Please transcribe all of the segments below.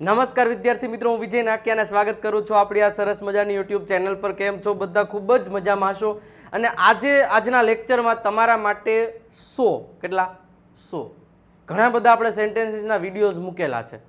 નમસ્કાર વિદ્યાર્થી મિત્રો, હું વિજય નાકિયાને સ્વાગત કરું છું આપણી આ સરસ મજાની યુટ્યુબ ચેનલ પર. કેમ છો? બધા ખૂબ જ મજામાં હશો? અને આજે, આજના લેક્ચરમાં તમારા માટે સો, કેટલા? સો. ઘણા બધા આપણે સેન્ટેન્સીસના વિડીયોઝ મૂકેલા છે.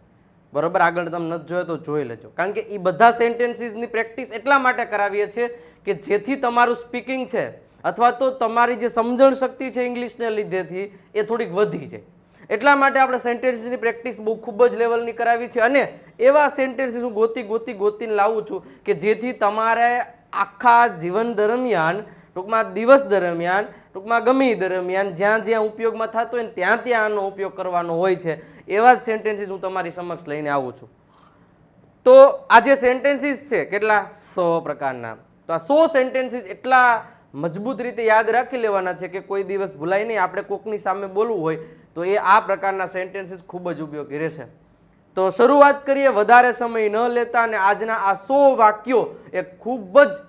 બરોબર? આગળ તમે નથી જોયો તો જોઈ લેજો. કારણ કે એ બધા સેન્ટેન્સીસની પ્રેક્ટિસ એટલા માટે કરાવીએ છીએ કે જેથી તમારું સ્પીકિંગ છે, અથવા તો તમારી જે સમજણ શક્તિ છે ઇંગ્લિશને લીધેથી એ થોડીક વધી છે એટલા માટે આપણે સેન્ટેન્સીસની પ્રેક્ટિસ બહુ ખૂબ જ લેવલની કરાવી છે. અને એવા સેન્ટેન્સીસ હું ગોતી ગોતી ગોતીને લાવું છું કે જેથી તમારે આખા જીવન દરમિયાન, ટૂંકમાં દિવસ દરમિયાન, ટૂંકમાં ગમે દરમિયાન જ્યાં જ્યાં ઉપયોગમાં થતો હોય ને ત્યાં ત્યાં આનો ઉપયોગ કરવાનો હોય છે. એવા જ સેન્ટેન્સીસ હું તમારી સમક્ષ લઈને આવું છું. તો આ જે સેન્ટેન્સીસ છે કેટલા? સો પ્રકારના. તો આ સો સેન્ટેન્સીસ એટલા મજબૂત રીતે યાદ રાખી લેવાના છે કે કોઈ દિવસ ભૂલાય નહીં. આપણે કોકની સામે બોલવું હોય તો એ આ પ્રકારના સેન્ટેન્સીસ ખૂબ જ ઉપયોગી રહેશે. તો શરૂઆત કરીએ, વધારે સમય ન લેતા અને આજના આ સો વાક્યો એ ખૂબ જ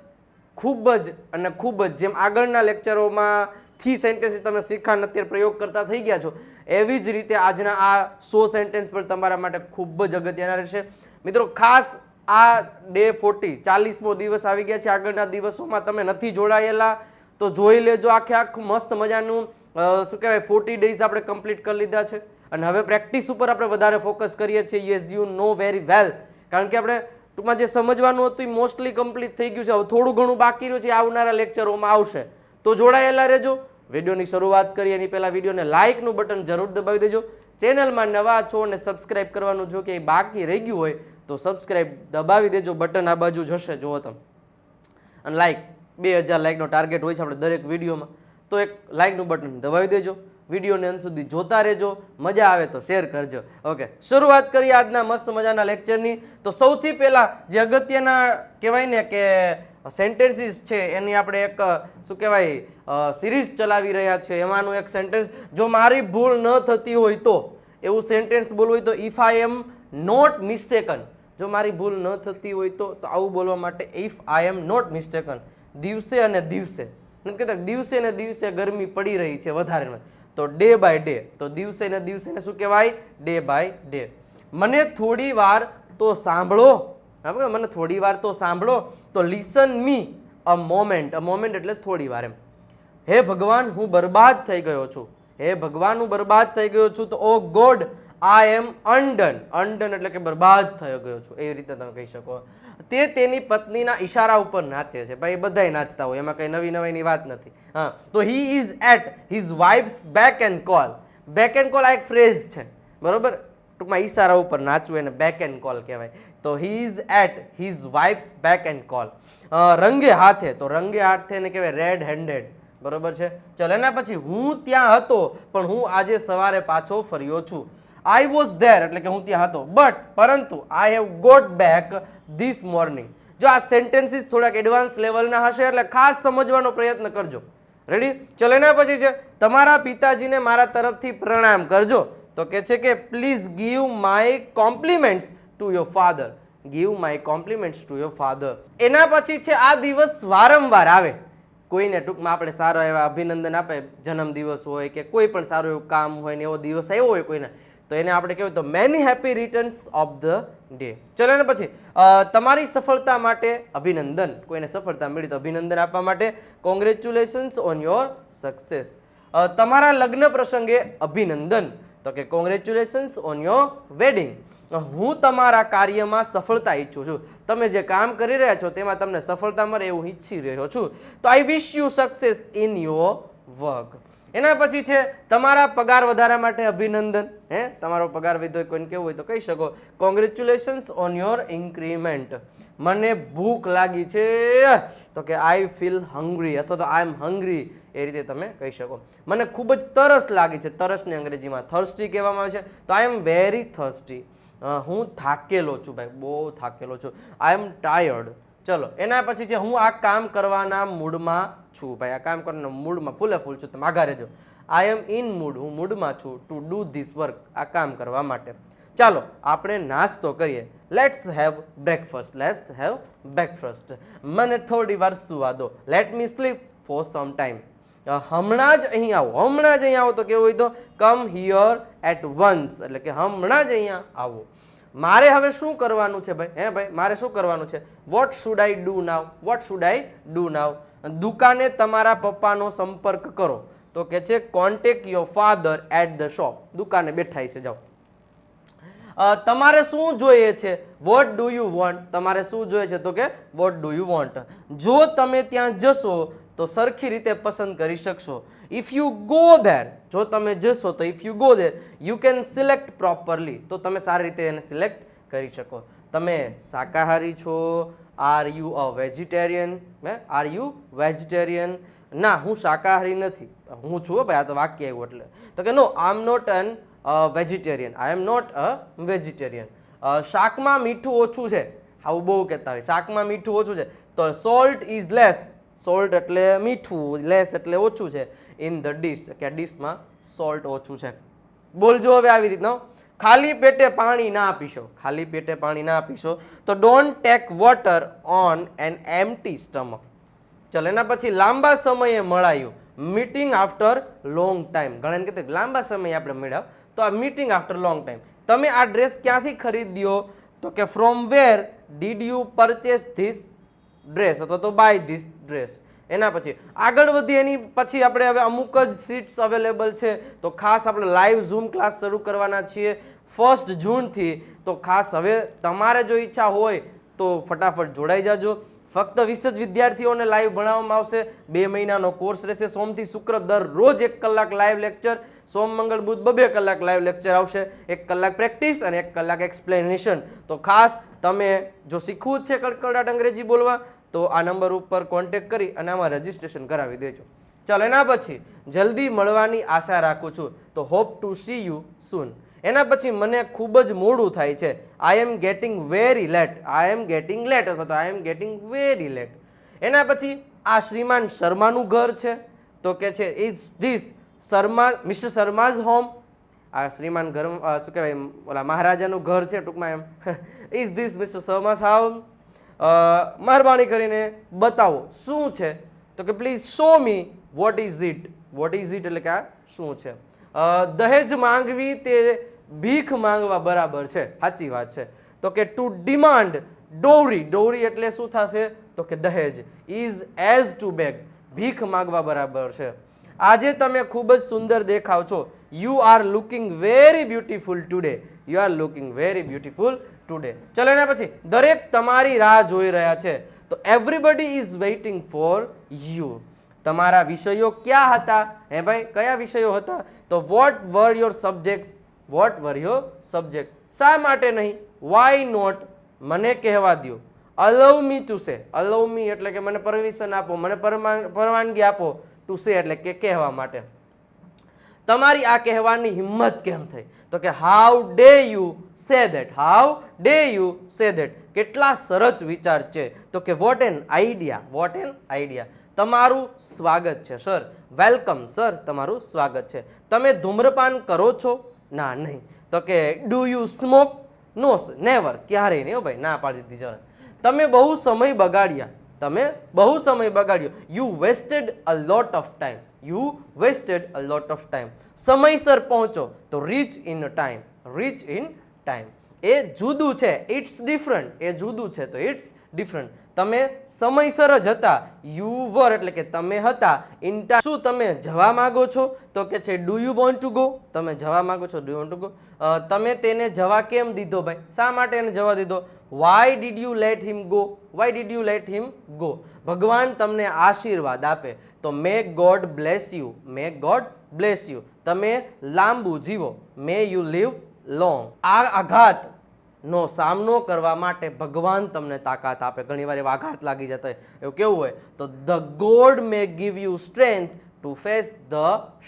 ખૂબ જ અને ખૂબ જ જેમ આગળના લેક્ચરોમાં થી સેન્ટેન્સીસ તમે શીખાન અત્યારે પ્રયોગ કરતા થઈ ગયા છો, એવી જ રીતે આજના આ સો સેન્ટેન્સ પણ તમારા માટે ખૂબ જ અગત્યના રહેશે. મિત્રો, ખાસ આ ડે ફોર્ટી, ચાલીસમો દિવસ આવી ગયા છે. આગળના દિવસોમાં તમે નથી જોડાયેલા, તો જોઈ લેજો આખે આખું મસ્ત મજાનું શું કહેવાય ફોર્ટી ડેઝ આપણે કમ્પ્લીટ કરી લીધા છે. અને હવે પ્રેક્ટિસ ઉપર આપણે વધારે ફોકસ કરીએ છીએ. Yes you know very well કારણ કે આપણે ટૂંકમાં જે સમજવાનું હતું, એ મોસ્ટલી કમ્પ્લીટ થઈ ગયું છે. હવે થોડું ઘણું બાકી રહ્યું છે આવનારા લેક્ચરોમાં આવશે. તો જોડાયેલા રહેજો. વિડીયોની શરૂઆત કરીએ. એની પહેલાં વિડીયોને લાઇકનું બટન જરૂર દબાવી દેજો. ચેનલમાં નવા છો અને સબસ્ક્રાઇબ કરવાનું જો કે બાકી રહી ગયું હોય, તો સબસ્ક્રાઇબ દબાવી દેજો. બટન આ બાજુ જશે જુઓ તમે. અને લાઇક બે હજાર લાઇકનો ટાર્ગેટ હોય છે આપણે દરેક વિડીયોમાં. તો એક લાઇકનું બટન દબાવી દેજો. વિડીયોને અંત સુધી જોતા રહેજો. મજા આવે તો શેર કરજો. ઓકે શરૂઆત કરીએ આજના મસ્ત મજાના લેક્ચરની તો સૌથી પહેલાં જે અગત્યના કહેવાય ને કે સેન્ટેન્સીસ છે, એની આપણે એક, શું કહેવાય સિરીઝ ચલાવી રહ્યા છે એમાંનું એક સેન્ટેન્સ જો મારી ભૂલ ન થતી હોય તો, એવું સેન્ટેન્સ બોલવું હોય તો if I am not mistaken જો મારી ભૂલ ન થતી હોય તો તો આવું બોલવા માટે if I am not mistaken દિવસે અને દિવસે. નથી કહેતા, દિવસે ને દિવસે ગરમી પડી રહી છે વધારે. તો ડે બાય ડે તો દિવસે ને દિવસે શું કહેવાય? ડે બાય ડે મને થોડી વાર તો સાંભળો. બરાબર? મને થોડી વાર તો સાંભળો. તો listen me a moment a moment એટલે થોડી વાર એમ. હે ભગવાન, હું બરબાદ થઈ ગયો છું. હે ભગવાન, હું બરબાદ થઈ ગયો છું. તો ઓ ગોડ આઈ એમ અનડન અનડન એટલે કે બરબાદ થયો ગયો છું. એ રીતે તમે કહી શકો. તે તેની પત્નીના ઈશારા ઉપર નાચે છે. ભાઈ બધાય નાચતા હોય, એમાં કંઈ નવી નવીની વાત નથી. હા, તો he is at his wife's beck and call beck and call આ એક ફ્રેઝ છે. બરોબર? ટૂંકમાં ઈશારા ઉપર નાચવું એને બેક એન્ડ કોલ કહેવાય. તો he is at his wife's beck and call રંગે હાથે, તો રંગે હાથે એને કહેવાય રેડ હેન્ડેડ બરોબર છે? ચલો, એના પછી હું ત્યાં હતો, પણ હું આજે સવારે પાછો ફર્યો છું. આઈ વોઝ ધેર એટલે કે હું ત્યાં હતો. બટ પરંતુ I have got back this morning જો આ સેન્ટેન્સીસ થોડાક એડવાન્સ લેવલના હશે, એટલે ખાસ સમજવાનો પ્રયત્ન કરજો. રેડી ચલો, એના પછી છે, તમારા પિતાજીને મારા તરફથી પ્રણામ કરજો. તો કે છે કે please give my compliments to your father give my compliments to your father એના પછી છે, આ દિવસ વારંવાર આવે. કોઈને ટૂંકમાં આપણે સારા એવા અભિનંદન આપે, જન્મદિવસ હોય કે કોઈ પણ સારું એવું કામ હોય ને એવો દિવસ આવ્યો હોય કોઈને તો એને આપણે કહેવાય તો many happy returns of the day ચલો ને પછી તમારી સફળતા માટે અભિનંદન. કોઈને સફળતા મળી તો અભિનંદન આપવા માટે કોંગ્રેચ્યુલેશન્સ ઓન યોર સક્સેસ તમારા લગ્ન પ્રસંગે અભિનંદન. તો કે કોંગ્રેચ્યુલેશન્સ ઓન યોર વેડિંગ હું તમારા કાર્યમાં સફળતા ઈચ્છું છું. તમે જે કામ કરી રહ્યા છો તેમાં તમને સફળતા મળે એવું ઈચ્છી રહ્યો છું. તો I wish you success in your work એના પછી છે, તમારા પગાર વધારા માટે અભિનંદન. હે, તમારો પગાર વધ્યો કોઈને કેવું હોય તો કહી શકો. કોંગ્રેચ્યુલેશન્સ ઓન યોર ઇન્ક્રીમેન્ટ મને ભૂખ લાગી છે. તો કે આઈ ફીલ હંગ્રી અથવા તો આઈ એમ હંગ્રી એ રીતે તમે કહી શકો. મને ખૂબ જ તરસ લાગી છે, તરસની અંગ્રેજીમાં થર્સ્ટી કહેવામાં આવે છે. તો આઈ એમ વેરી થર્સ્ટી હું થાકેલો છું ભાઈ, બહુ થાકેલો છું. આઈ એમ ટાયર્ડ ચલો, એના પછી છે હું આ કામ કરવાના મૂડમાં છું ભાઈ, આ કામ કરવાના મૂડમાં, ફૂલે ફૂલ છું, તમે આગા રહેજો. આઈ એમ ઇન મૂડ હું મૂડમાં છું ટુ ડુ ધીસ વર્ક આ કામ કરવા માટે. ચાલો, આપણે નાસ્તો કરીએ. Let's have breakfast let's have breakfast મને થોડી વાર સુવા દો. Let me sleep for some time હમણાં જ અહીં આવો, હમણાં જ અહીં આવો તો કેવું હોય તો? કમ હિયર એટ વન્સ એટલે કે હમણાં જ અહીંયા આવો. મારે હવે શું કરવાનું છે ભાઈ? હે ભાઈ, મારે શું કરવાનું છે? What should I do now what should I do now દુકાને તમારા પપ્પાનો સંપર્ક કરો. તો કે છે contact your father at the shop દુકાને બેઠાઈ છે, જાઓ. તમારે શું જોઈએ છે? વોટ ડુ યુ વોન્ટ તમારે શું જોઈએ છે? તો કે વોટ ડુ યુ વોન્ટ જો તમે ત્યાં જશો તો સરખી રીતે પસંદ કરી શકશો. ઇફ યુ ગો ધેર જો તમે જશો, તો if you go there you can select properly તો તમે સારી રીતે એને સિલેક્ટ કરી શકો. તમે શાકાહારી છો are you a vegetarian are you vegetarian ના, હું શાકાહારી નથી. હું છું ભાઈ, આ તો વાક્ય આવ્યું એટલે. તો કે no I am not an vegetarian I am not a vegetarian શાકમાં મીઠું ઓછું છે. આવું બહુ કહેતા હોય. શાકમાં મીઠું ઓછું છે. તો સોલ્ટ ઇઝ લેસ સોલ્ટ એટલે મીઠું, લેસ એટલે ઓછું છે. ઇન ધ ડીશ કે ડીશમાં સોલ્ટ ઓછું છે. બોલજો હવે આવી રીતનો. ખાલી પેટે પાણી ના પીશો. ખાલી પેટે પાણી ના પીશો. તો don't take water on an empty stomach ચલ, એના પછી લાંબા સમયે મળાયું. મીટિંગ આફ્ટર લોંગ ટાઈમ ઘણા કહેતા લાંબા સમયે આપણે મળ્યા તો આ મીટિંગ આફ્ટર લોંગ ટાઈમ તમે આ ડ્રેસ ક્યાંથી ખરીદ્યો? તો કે from where did you purchase this dress અથવા તો બાય ધીસ ડ્રેસ એના પછી આગળ વધી એની પછી આપણે હવે અમુક જ સીટ્સ અવેલેબલ છે. તો ખાસ આપણે લાઈવ ઝૂમ ક્લાસ શરૂ કરવાના છીએ. ફર્સ્ટ જૂનથી તો ખાસ હવે તમારે જો ઈચ્છા હોય, તો ફટાફટ જોડાઈ જાજો. ફક્ત વીસ જ વિદ્યાર્થીઓને લાઈવ ભણાવવામાં આવશે. બે મહિનાનો કોર્સ રહેશે. સોમથી શુક્ર દરરોજ એક કલાક લાઈવ લેક્ચર સોમ, મંગળ, બુધ બબે કલાક લાઈવ લેક્ચર આવશે. એક કલાક પ્રેક્ટિસ અને એક કલાક એક્સપ્લેનેશન તો ખાસ તમે જો શીખવું છે કડકડાટ અંગ્રેજી બોલવા તો આ નંબર ઉપર કોન્ટેક કરી અને આમાં રજીસ્ટ્રેશન કરાવી દેજો. ચાલો, એના પછી જલ્દી મળવાની આશા રાખું છું. તો hope to see you soon એના પછી મને ખૂબ જ મોડું થાય છે. I am getting very late I am getting late અથવા તો I am getting very late એના પછી આ શ્રીમાન શર્માનું ઘર છે. તો કે છે is this Sharma, mister Sharma's home આ શ્રીમાન ઘર શું કહેવાય, ઓલા મહારાજાનું ઘર છે ટૂંકમાં એમ. Is this mister Sharma's house મહેરબાની કરીને બતાવો, શું છે? તો કે please show me what is it what is it એટલે કે આ શું છે? દહેજ માંગવી તે ભીખ માંગવા બરાબર છે, સાચી વાત છે. તો કે ટુ ડિમાન્ડ ડોરી ડોરી એટલે શું થશે? તો કે દહેજ ઇઝ એઝ ટુ બેગ ભીખ માંગવા બરાબર છે. આજે તમે ખૂબ જ સુંદર દેખાવ છો. You are looking very beautiful today you are looking very beautiful today ચલો એના પછી, દરેક તમારી રાહ જોઈ રહ્યા છે. તો everybody is waiting for you તમારા વિષયો ક્યાં હતા? હે ભાઈ, કયા વિષયો હતા? તો what were your subjects what were your subject શા માટે નહીં? વાય નોટ મને કહેવા દો અલવ મી ટુ સે અલવ મી એટલે કે મને પરમિશન આપો, મને પરવાનગી આપો ટુ સે એટલે કે કહેવા માટે. તમારી આ કહેવાની હિંમત કેમ થઈ? તો કે how dare you say that how dare you say that કેટલા સરસ વિચાર છે. તો કે what an idea what an idea તમારું સ્વાગત છે સર વેલકમ સર તમારું સ્વાગત છે. તમે ધૂમ્રપાન કરો છો? ના, નહીં. તો કે do you smoke no never ક્યારેય નહીં, હો ભાઈ. ના પાડી દીધી તમે બહુ સમય બગાડ્યા. તમે બહુ સમય બગાડ્યો. You wasted a lot of time you wasted a lot of time સમયસર પહોંચો તો reach in time reach in time એ જુદું છે. ઇટ્સ ડિફરન્ટ એ જુદું છે તો ઇટ્સ ડિફરન્ટ તમે સમયસર જ હતા. યુ વર એટલે કે તમે હતા. ઇન્ટા શું તમે જવા માગો છો? તો કે છે do you want to go તમે જવા માગો છો ડુ વોન્ટ ટુ ગો તમે તેને જવા કેમ દીધો ભાઈ? શા માટે એને જવા દીધો? Why did you let him go why did you let him go ભગવાન તમને આશીર્વાદ આપે. તો may God bless you may God bless you તમે લાંબુ જીવો. May you live long. આ આઘાત નો સામનો કરવા માટે ભગવાન તમને તાકાત આપે. ઘણીવાર એવા આઘાત લાગી જતા હોય. એવું કેવું હોય? તો the God may give you strength to face the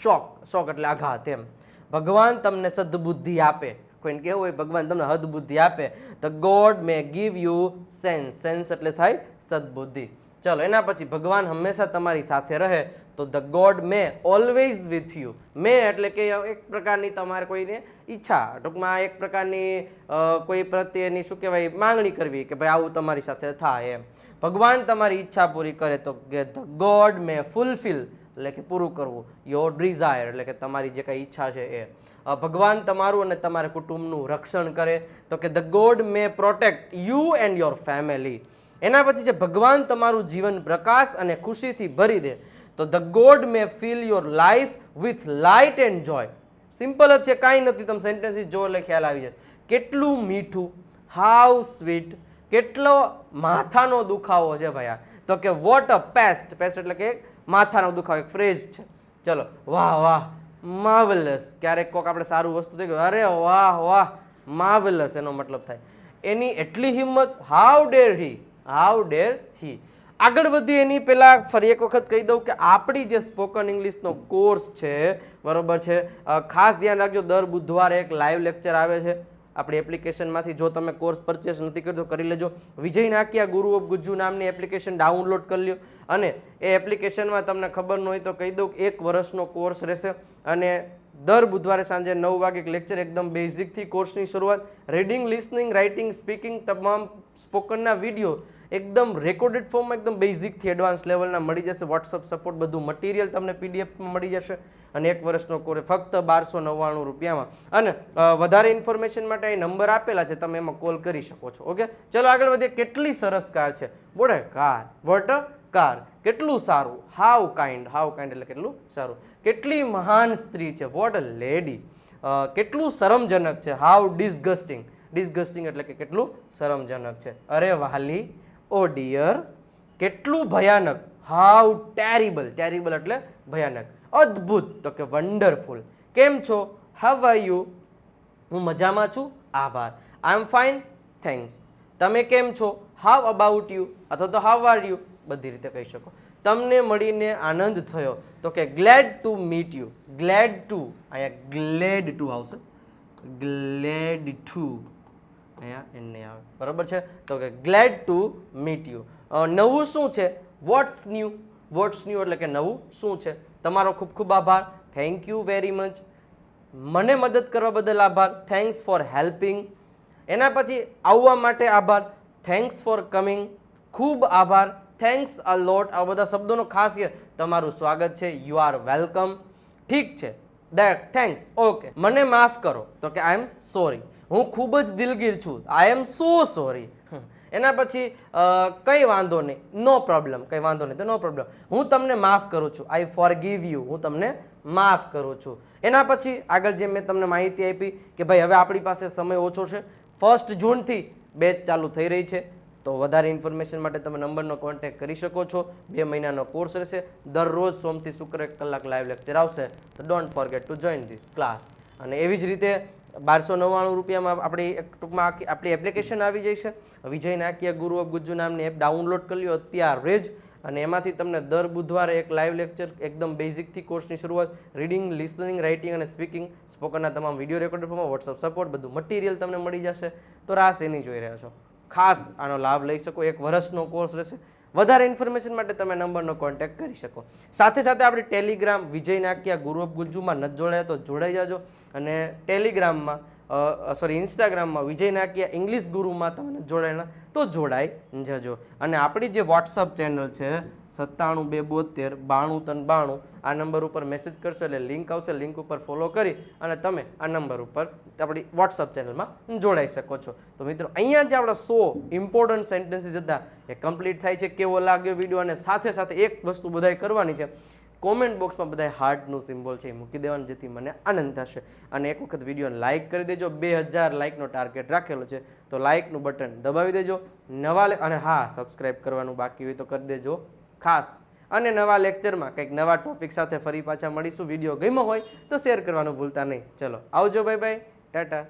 shock shock એટલે આઘાત એમ. ભગવાન તમને સદબુદ્ધિ આપે. કોઈને કેવું હોય? ભગવાન તમને હદબુદ્ધિ આપે. The God may give you sense sense એટલે થાય સદબુદ્ધિ. ચલો, એના પછી ભગવાન હંમેશા તમારી સાથે રહે. તો the God may always with you. May એટલે કે એક પ્રકારની તમારે કોઈને ઈચ્છા. ટૂંકમાં એક પ્રકારની કોઈ પ્રત્યેની શું કહેવાય, માંગણી કરવી કે ભાઈ આવું તમારી સાથે થાય એમ. ભગવાન તમારી ઈચ્છા પૂરી કરે તો કે ધ ગોડ મે ફૂલફિલ એટલે કે પૂરું કરવું. યોર ડિઝાયર એટલે કે તમારી જે કંઈ ઈચ્છા છે એ. ભગવાન તમારું અને તમારા કુટુંબનું રક્ષણ કરે તો કે the God may protect you and your family. એના પછી છે ભગવાન તમારું જીવન પ્રકાશ અને ખુશીથી ભરી દે. તો the God may fill your life with light and joy. Simple જ છે, કાંઈ નથી, તમે સેન્ટેન્સીસ જો એટલે ખ્યાલ આવી જશે. કેટલું મીઠું હાઉ સ્વીટ, કેટલો માથાનો દુખાવો છે ભાઈ આ તો કે વોટ અ પેસ્ટ પેસ્ટ એટલે કે માથાનો દુખાવો, એક ફ્રેઝ છે. ચલો, વાહ વાહ, માવલસ. ક્યારેક કોક આપણે સારું વસ્તુ થઈ ગયું, અરે વાહ વાહ, માવલસ, એનો મતલબ થાય. એની એટલી હિંમત હાઉ ડેર હી હાઉ ડેર હી. આગળ વધી એની પહેલાં ફરી એક વખત કહી દઉં કે આપણી જે સ્પોકન ઇંગ્લિશનો કોર્સ છે, બરાબર છે ખાસ ધ્યાન રાખજો, દર બુધવારે એક લાઈવ લેક્ચર આવે છે. આપણી એપ્લિકેશનમાંથી જો તમે કોર્સ પરચેસ નથી કરતો કરી લેજો. વિજય નાકિયા ગુરુ ઓફ ગુજ્જુ નામની એપ્લિકેશન ડાઉનલોડ કરી લ્યો. અને એ એપ્લિકેશનમાં તમને ખબર ન હોય તો કહી દઉં એક વર્ષનો કોર્સ રહેશે. અને દર બુધવારે સાંજે નવ વાગે લેક્ચર એકદમ બેઝિકથી કોર્સની શરૂઆત. રીડિંગ, લિસનિંગ, રાઇટિંગ, સ્પીકિંગ, તમામ સ્પોકનના વીડિયો એકદમ રેકોર્ડેડ ફોર્મમાં એકદમ બેઝિકથી એડવાન્સ લેવલના મળી જશે. વોટ્સઅપ સપોર્ટ બધું મટીરિયલ તમને પીડીએફમાં મળી જશે. અને એક વર્ષનો કોર્સ ફક્ત બારસો નવ્વાણું રૂપિયામાં. અને વધારે ઇન્ફોર્મેશન માટે અહીં નંબર આપેલા છે, તમે એમાં કોલ કરી શકો છો. ઓકે ચલો આગળ વધીએ. કેટલી સરસ કાર છે. બોડે કાર. What car. કેટલું સારું. હાવ કાઇન્ડ હાવ કાઇન્ડ એટલે કેટલું સારું. કેટલી મહાન સ્ત્રી છે. What a lady. કેટલું શરમજનક છે. હાવ ડિસગસ્ટિંગ ડિસગસ્ટિંગ એટલે કે કેટલું શરમજનક છે. અરે વાલી ઓ ડિયર, કેટલું ભયાનક. હાવ ટેરિબલ. ટેરિબલ એટલે ભયાનક. અદ્ભુત. તો કે વન્ડરફુલ. કેમ છો? How are you? હું મજામાં છું. આભાર. I am fine. થેન્ક્સ. તમે કેમ છો? How about you? અથવા તો હાવ આર યુ? બધી રીતે કહી શકો. તમને મળીને આનંદ થયો. તો કે glad to meet you. Glad to. અહીંયા ગ્લેડ ટુ આવશે. Glad to. અહીંયા એન નહીં આવે. બરાબર છે? તો કે ગ્લેડ ટુ મીટ યુ નવું શું છે? વોટ્સ ન્યૂ વોટ્સ ન્યૂ એટલે કે નવું શું છે? તમારો ખૂબ ખૂબ આભાર. થેન્ક યુ વેરી મચ મને મદદ કરવા બદલ આભાર. થેન્ક્સ ફોર હેલ્પિંગ એના પછી આવવા માટે આભાર. થેન્ક્સ ફોર કમિંગ ખૂબ આભાર. થેન્ક્સ અ લોટ આ બધા શબ્દોનો ખાસ તમારું સ્વાગત છે. યુ આર વેલકમ ઠીક છે. દેટ થેન્ક્સ ઓકે મને માફ કરો. તો કે આઈ એમ સોરી હું ખૂબ જ દિલગીર છું. આઈ એમ સો સોરી એના પછી કંઈ વાંધો નહીં. નો પ્રોબ્લેમ કંઈ વાંધો નહીં. તો નો પ્રોબ્લેમ હું તમને માફ કરું છું. આઈ ફોર ગીવ યુ હું તમને માફ કરું છું. એના પછી આગળ જે મેં તમને માહિતી આપી કે ભાઈ, હવે આપણી પાસે સમય ઓછો છે. ફર્સ્ટ જૂનથી બેચ ચાલુ થઈ રહી છે. તો વધારે ઇન્ફોર્મેશન માટે તમે નંબરનો કોન્ટેક કરી શકો છો. બે મહિનાનો કોર્સ રહેશે. દરરોજ સોમથી શુક્ર એક કલાક લાઈવ લેક્ચર આવશે. તો don't forget to join this class અને એવી જ રીતે બારસો નવ્વાણું રૂપિયામાં આપણી એક ટૂંકમાં આપણી એપ્લિકેશન આવી જશે વિજય નાકીય ગુરુ ઓફ ગુજ્જુ નામની એપ ડાઉનલોડ કરી લો અત્યારે જ. અને એમાંથી તમને દર બુધવારે એક લાઈવ લેક્ચર એકદમ બેઝિકથી કોર્સની શરૂઆત રીડિંગ લિસનિંગ રાઇટિંગ અને સ્પીકિંગ સ્પોકનના તમામ વીડિયો રેકોર્ડ ફોર્મમાં વોટ્સઅપ સપોર્ટ બધું મટીરિયલ તમને મળી જશે. તો રાસ એની જોઈ રહ્યા છો. ખાસ આનો લાભ લઈ શકો. એક વર્ષનો કોર્સ રહેશે. વધારે ઇન્ફોર્મેશન માટે તમે નંબરનો કોન્ટેક્ટ કરી શકો. સાથે સાથે આપણી ટેલિગ્રામ વિજય નાકિયા, ગુરુ ઓફ ગુજ્જુમાં નથી જોડાયા તો જોડાઈ જાજો. અને ટેલિગ્રામમાં સોરી ઇન્સ્ટાગ્રામમાં વિજય નાકિયા ઇંગ્લિશ ગુરુમાં તમને જોડાયેલા, તો જોડાઈ જજો. અને આપણી જે વોટ્સઅપ ચેનલ છે, સત્તાણું બે બોતેર, બાણું ત્રણ બાણું, આ નંબર ઉપર મેસેજ કરશો એટલે લિંક આવશે લિંક ઉપર ફોલો કરી અને તમે આ નંબર ઉપર આપણી વોટ્સઅપ ચેનલમાં જોડાઈ શકો છો. તો મિત્રો, અહીંયા જે આપણા સો ઇમ્પોર્ટન્ટ સેન્ટેન્સીસ હતા. એ કમ્પ્લીટ થાય છે, કેવો લાગ્યો વીડિયો અને સાથે સાથે એક વસ્તુ બધાએ કરવાની છે. કોમેન્ટ બોક્સમાં બધાએ હાર્ટનું સિમ્બોલ છે એ મૂકી દેવાનું, જેથી મને આનંદ થશે. અને એક વખત વીડિયો લાઇક કરી દેજો. બે હજાર લાઇકનો ટાર્ગેટ રાખેલો છે, તો લાઇકનું બટન દબાવી દેજો. નવા અને હા સબસ્ક્રાઇબ કરવાનું બાકી હોય તો કરી દેજો. ખાસ. અને નવા લેક્ચરમાં કંઈક નવા ટોપિક સાથે ફરી પાછા મળીશું. વીડિયો ગમ્યો હોય તો શેર કરવાનું ભૂલતા નહીં. ચલો, આવજો બાય બાય ટાટા.